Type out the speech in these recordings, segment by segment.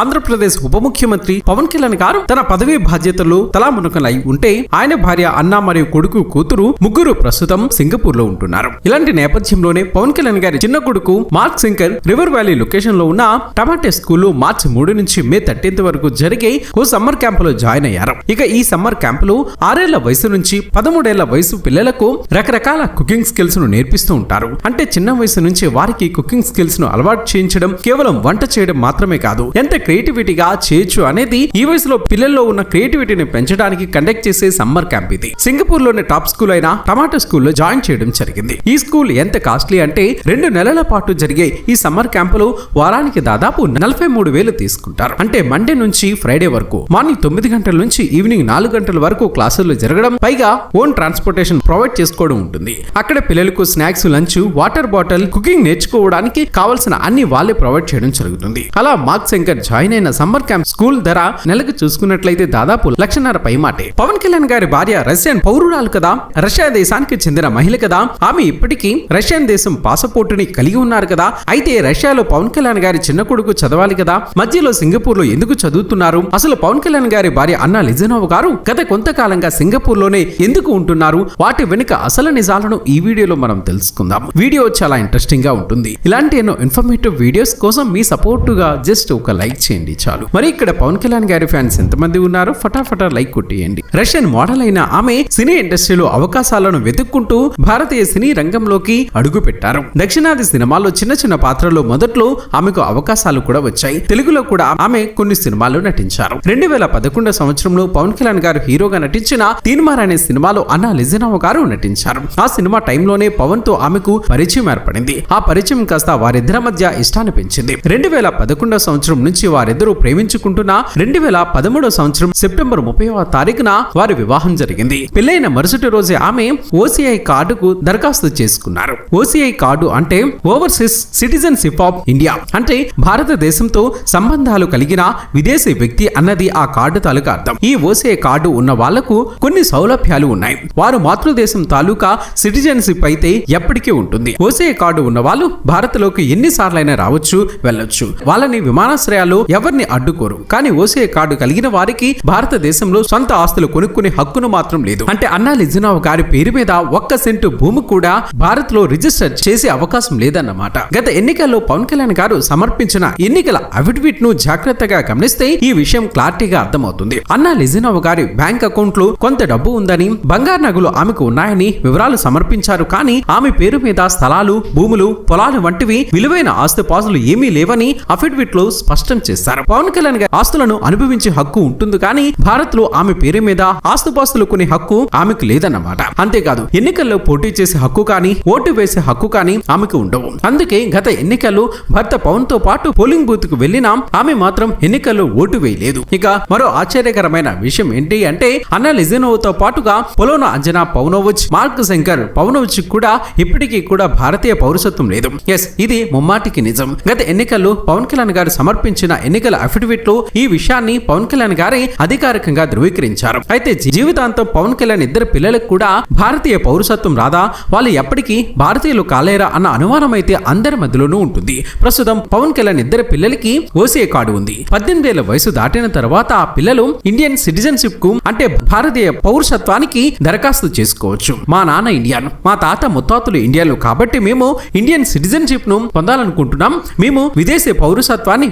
ఆంధ్రప్రదేశ్ ఉప ముఖ్యమంత్రి పవన్ కళ్యాణ్ గారు తన పదవీ బాధ్యతలు తలామునకలై ఉంటే ఆయన భార్య అన్న మరియు కొడుకు కూతురు ముగ్గురు ప్రస్తుతం సింగపూర్లో ఉంటున్నారు. ఇలాంటి నేపథ్యంలోనే పవన్ కళ్యాణ్ గారి చిన్న కొడుకు మార్క్ శంకర్ రివర్ వ్యాలీ లొకేషన్లో ఉన్న టమాటే స్కూల్ మార్చి మూడు నుంచి మే థర్టీన్త్ వరకు జరిగే ఓ సమ్మర్ క్యాంప్లో జాయిన్ అయ్యారు. ఇక ఈ సమ్మర్ క్యాంప్లో ఆరేళ్ళ వయసు నుంచి పదమూడేళ్ళ వయసు పిల్లలకు రకరకాల కుకింగ్ స్కిల్స్ను నేర్పిస్తూ ఉంటారు. అంటే చిన్న వయసు నుంచి వారికి కుకింగ్ స్కిల్స్ను అలవాటు చేయించడం కేవలం వంట చేయడం మాత్రమే కాదు ఎంత క్రియేటివిటీగా చేయొచ్చు అనేది ఈ వయసులో పిల్లల్లో ఉన్న క్రియేటివిటీని పెంచడానికి కండక్ట్ చేసే సమ్మర్ క్యాంప్ ఇది. సింగపూర్లోని టాప్ స్కూల్ అయిన టమాటో స్కూల్లో జాయిన్ చేయడం జరిగింది. ఈ స్కూల్ ఎంత కాస్ట్లీ అంటే రెండు నెలల పాటు జరిగే ఈ సమ్మర్ క్యాంపులో వారానికి దాదాపు నలభై మూడు వేలు తీసుకుంటారు. అంటే మండే నుంచి ఫ్రైడే వరకు మార్నింగ్ తొమ్మిది గంటల నుంచి ఈవినింగ్ నాలుగు గంటల వరకు క్లాసులు జరగడం పైగా ఓన్ ట్రాన్స్పోర్టేషన్ ప్రొవైడ్ చేసుకోవడం ఉంటుంది. అక్కడ పిల్లలకు snacks lunch water bottle cooking నేర్చుకోవడానికి కావాల్సిన అన్ని వాళ్ళే ప్రొవైడ్ చేయడం జరుగుతుంది. అలా మార్క్ శంకర్ జాయిన్ అయిన సమ్మర్ క్యాంప్ స్కూల్ ధర నెలకు చూసుకున్నట్లయితే దాదాపు లక్షన్నర పై మాటే. పవన్ కళ్యాణ్ గారి భార్య రష్యన్ పౌరురాలు కదా? రష్యా దేశానికి చెందిన మహిళ కదా? ఆమె ఇప్పటికీ రష్యన్ దేశం పాసపోర్టుని కలిగి ఉన్నారు కదా? అయితే రష్యాలో పవన్ కళ్యాణ్ గారి చిన్న కొడుకు చదవాలి కదా? మధ్యలో సింగపూర్లో ఎందుకు చదువుతున్నారు? అసలు పవన్ కళ్యాణ్ గారి భార్య అన్న లిజనోవ్ గారు గత కొంతకాలంగా సింగపూర్లోనే ఎందుకు ఉంటున్నారు? వాటి వెనుక అసలు నిజాలను ఈ వీడియోలో మనం తెలుసుకుందాం. వీడియో చాలా ఇంట్రెస్టింగ్గా ఉంటుంది. ఇలాంటి ఎన్నో ఇన్ఫర్మేటివ్ వీడియోస్ కోసం మీ సపోర్టుగా జస్ట్ ఒక లైక్ చేయండి చాలు. మరి ఇక్కడ పవన్ కళ్యాణ్ గారి ఫ్యాన్స్ ఎంతమంది ఉన్నారు? ఫటాఫటా లైక్ కొట్టేయండి. రష్యన్ మోడల్ అయిన ఆమె సినీ ఇండస్ట్రీలో అవకాశాలను వెతుక్కుంటూ భారతీయ సినీ రంగంలోకి అడుగు పెట్టారు దక్షిణాది సినిమాల్లో చిన్న చిన్న పాత్రలో మొదట్లో ఆమెకు అవకాశాలు కూడా వచ్చాయి. తెలుగులో కూడా ఆమె కొన్ని సినిమాల్లో నటించారు. రెండు వేల పదకొండు సంవత్సరంలో పవన్ కళ్యాణ్ గారు హీరోగా నటించిన తీన్మార్ అనే సినిమాలో అన్నా లిజనవ్ గారు నటించారు. ఆ సినిమా టైంలోనే పవన్తో ఆమెకు పరిచయం ఏర్పడింది. ఆ పరిచయం కాస్త వారిద్దరి మధ్య ఇష్టాన్ని పెంచింది. రెండు వేల పదకొండవ సంవత్సరం నుంచి వారిద్దరూ ప్రేమించుకుంటున్న రెండు వేల పదమూడవ సంవత్సరం సెప్టెంబర్ ముప్పైవ తారీఖున వారి వివాహం జరిగింది. పెళ్ళైన మరుసటి రోజే ఆమె ఓసీఐ కార్డుకు దరఖాస్తు చేసుకున్నారు. ఓసీఐ కార్డు అంటే ఓవర్సీస్ సిటిజన్షిప్ ఆఫ్ ఇండియా అంటే భారతదేశంతో సంబంధాలు కలిగిన విదేశీ వ్యక్తి అన్నది ఆ కార్డు తాలూకా అర్థం. ఈ ఓసీఐ కార్డు ఉన్న వాళ్ళకు కొన్ని సౌలభ్యాలు ఉన్నాయి. వారు మాతృదేశం తాలూకా సిటిజన్షిప్ అయితే ఎప్పటికీ ఉంటుంది. ఓసీఐ కార్డు ఉన్న వాళ్ళు భారత్లోకి ఎన్నిసార్లైనా రావచ్చు వెళ్ళొచ్చు. వాళ్ళని విమానాశ్రయాల్లో ఎవరిని అడ్డుకోరు. కానీ ఓసీఐ కార్డు కలిగిన వారికి భారతదేశంలో సొంత ఆస్తులు కొనుక్కునే హక్కును మాత్రం లేదు. అంటే అన్నా లిజనావ్ గారి పేరు మీద ఒక్క సెంటు భూమి కూడా భారత్లో రిజిస్టర్ చేసే అవకాశం లేదన్నమాట. గత ఎన్నికల్లో పవన్ కళ్యాణ్ గారు సమర్పించిన ఎన్నికల అఫిడవిట్ను జాగ్రత్తగా గమనిస్తే ఈ విషయం క్లారిటీగా అర్థమవుతుంది. అన్నా లిజనావ్ గారి బ్యాంక్ అకౌంట్లో కొంత డబ్బు ఉందని బంగారు నగలు ఆమెకు ఉన్నాయని వివరాలు సమర్పించారు కానీ ఆమె పేరు మీద స్థలాలు భూములు పొలాలు వంటివి విలువైన ఆస్తిపాస్తులు ఏమీ లేవని అఫిడవిట్లో స్పష్టం చేశారు పవన్ కళ్యాణ్ గారి ఆస్తులను అనుభవించే హక్కు ఉంటుంది కానీ భారత్లో ఆమె పేరు మీద ఆస్తుపాస్తులు కొనే హక్కు ఆమెకు లేదన్నమాట. అంతేకాదు ఎన్నికల్లో పోటీ చేసే హక్కు కానీ ఓటు వేసే హక్కు కానీ ఆమెకు ఉండవు. అందుకే గత ఎన్నికల్లో భర్త పవన్తో పాటు పోలింగ్ బూత్కు వెళ్ళినా ఆమె మాత్రం ఎన్నికల్లో ఓటు వేయలేదు. ఇక మరో ఆశ్చర్యకరమైన విషయం ఏంటి అంటే అన్న లిజనోవ్తో పాటుగా Polena Anjana Pawanovich Mark Shankar Pawanovich కూడా ఇప్పటికీ కూడా భారతీయ పౌరసత్వం లేదు. ఎస్ ఇది ముమ్మాటికి నిజం. గత ఎన్నికల్లో పవన్ కళ్యాణ్ గారు సమర్పించిన ఎన్నికల అఫిడవిట్లో ఈ విషయాన్ని పవన్ కళ్యాణ్ గారే అధికారికంగా ధృవీకరించారు. అయితే జీవితాంతం పవన్ కళ్యాణ్ ఇద్దరు పిల్లలకు కూడా భారతీయ పౌరసత్వం రాదా? వాళ్ళు ఎప్పటికీ భారతీయులు కాలేరా అన్న అనుమానం అయితే అందరి మధ్యలోనూ ఉంటుంది. ప్రస్తుతం పవన్ కళ్యాణ్ ఇద్దరు పిల్లలకి ఓసీఏ కార్డు ఉంది. పద్దెనిమిది ఏళ్ళ వయసు దాటిన తర్వాత ఆ పిల్లలు ఇండియన్ సిటిజన్షిప్కు అంటే భారతీయ పౌరసత్వానికి దరఖాస్తు చేసుకోవచ్చు. మా నాన్న ఇండియన్ మా తాత ముత్తాతలు ఇండియన్లు కాబట్టి మేము ఇండియన్ సిటిజన్షిప్ను పొందాలనుకుంటున్నాం. మేము విదేశీ పౌరసత్వాన్ని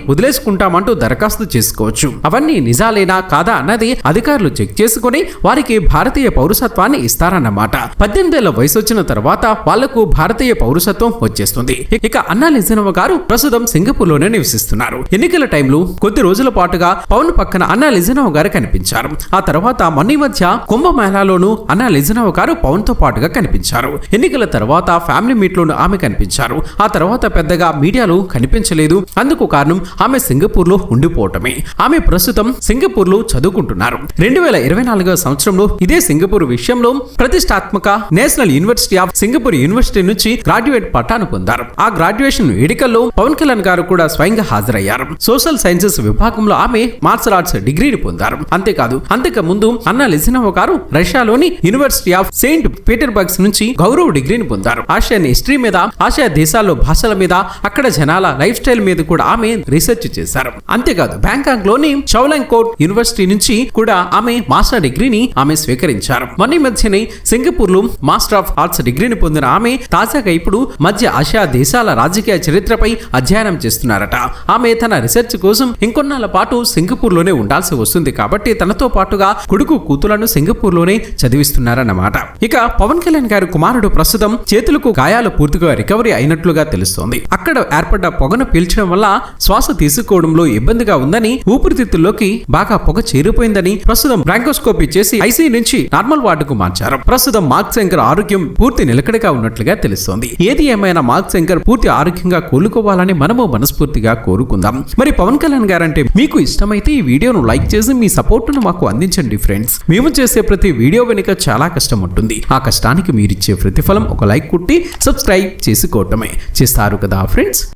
తీసుకుంటామంటూ దరఖాస్తు చేసుకోవచ్చు. అవన్నీ నిజాలేనా కాదా అన్నది అధికారులు చెక్ చేసుకుని వారికి భారతీయ పౌరసత్వాన్ని ఇస్తారన్నమాట. పద్దెనిమిదేళ్ళ వయసు వచ్చిన తర్వాత వాళ్ళకు భారతీయ పౌరసత్వం వచ్చేస్తుంది. ఇక అన్నా నిజనవ గారు ప్రస్తుతం సింగపూర్లోనే నివసిస్తున్నారు. ఎన్నికల టైంలో కొద్ది రోజుల పాటుగా పవన్ పక్కన అన్నా లిజనవ గారు కనిపించారు. ఆ తర్వాత మొన్న మధ్య కుంభమేళాలోనూ అన్నా లిజనవ గారు పవన్తో పాటుగా కనిపించారు. ఎన్నికల తర్వాత ఫ్యామిలీ మీట్ లోను ఆమె కనిపించారు. ఆ తర్వాత పెద్దగా మీడియాలో కనిపించలేదు. అందుకు కారణం ఆమె సింగపూర్ లో ఉండిపోవటమే. ఆమె ప్రస్తుతం సింగపూర్లో చదువుకుంటున్నారు. రెండు వేల ఇరవై నాలుగవ సంవత్సరంలో ఇదే సింగపూర్ విషయంలో ప్రతిష్టాత్మక National University of Singapore university నుంచి గ్రాడ్యుయేట్ పట్టాను పొందారు. ఆ గ్రాడ్యుయేషన్ వేడుకల్లో పవన్ కళ్యాణ్ గారు కూడా స్వయంగా హాజరయ్యారు. సోషల్ సైన్సెస్ విభాగంలో ఆమె మార్షల్ ఆర్ట్స్ డిగ్రీని పొందారు. అంతేకాదు అంతకు ముందు అన్న లిసినవ గారు రష్యాలోని యూనివర్సిటీ ఆఫ్ సెయింట్ పీటర్బర్గ్స్ నుంచి గౌరవ డిగ్రీని పొందారు. ఆసియన్ హిస్టరీ మీద ఆసియా దేశాల్లో భాషల మీద అక్కడ జనాల లైఫ్ స్టైల్ మీద కూడా ఆమె రీసెర్చ్ చేశారు. చేశారు అంతేకాదు బ్యాంకాక్లోని చౌలాంగ్ కోట్ యూనివర్సిటీ నుంచి కూడా ఆమె మాస్టర్ డిగ్రీని ఆమె స్వీకరించారు. మొన్న మధ్యనే సింగపూర్లో మాస్టర్ ఆఫ్ ఆర్ట్స్ డిగ్రీని పొందిన ఆమె తాజాగా ఇప్పుడు మధ్య ఆసియా దేశాల రాజకీయ చరిత్రపై అధ్యయనం చేస్తున్నారట. ఆమె తన రీసెర్చ్ కోసం ఇంకొన్నాళ్ళ పాటు సింగపూర్లోనే ఉండాల్సి వస్తుంది కాబట్టి తనతో పాటుగా కొడుకు కూతులను సింగపూర్లోనే చదివిస్తున్నారన్నమాట. ఇక పవన్ కళ్యాణ్ గారి కుమారుడు ప్రస్తుతం చేతులకు గాయాలు పూర్తిగా రికవరీ అయినట్లుగా తెలుస్తోంది. అక్కడ ఏర్పడ్డ పొగను పీల్చడం వల్ల శ్వాస తీసుకోవడంలో ఇబ్బందిగా ఉందని ఊపిరితిత్తుల్లోకి బాగా పొగ చేరిపోయిందని ప్రస్తుతం బ్రాంకోస్కోపీ చేసి ఐసీ నుంచి నార్మల్ వార్డుకు మార్చారు. ప్రస్తుతం మార్క్ శంకర్ ఆరోగ్యం పూర్తి నిలకడగా ఉన్నట్లుగా తెలుస్తోంది. ఏది ఏమైనా మార్క్ శంకర్ పూర్తి ఆరోగ్యంగా కోలుకోవాలని మనము మనస్ఫూర్తిగా కోరుకుందాం. మరి పవన్ కళ్యాణ్ గారంటే మీకు ఇష్టమైతే ఈ వీడియోను లైక్ చేసి మీ సపోర్టును మాకు అందించండి ఫ్రెండ్స్. మేము చేసే ప్రతి వీడియో వెనుక చాలా కష్టం ఉంటుంది. ఆ కష్టానికి మీరిచ్చే ప్రతిఫలం ఒక లైక్ కుట్టి సబ్స్క్రైబ్ చేసుకోవటమే. చేస్తారు కదా ఫ్రెండ్స్?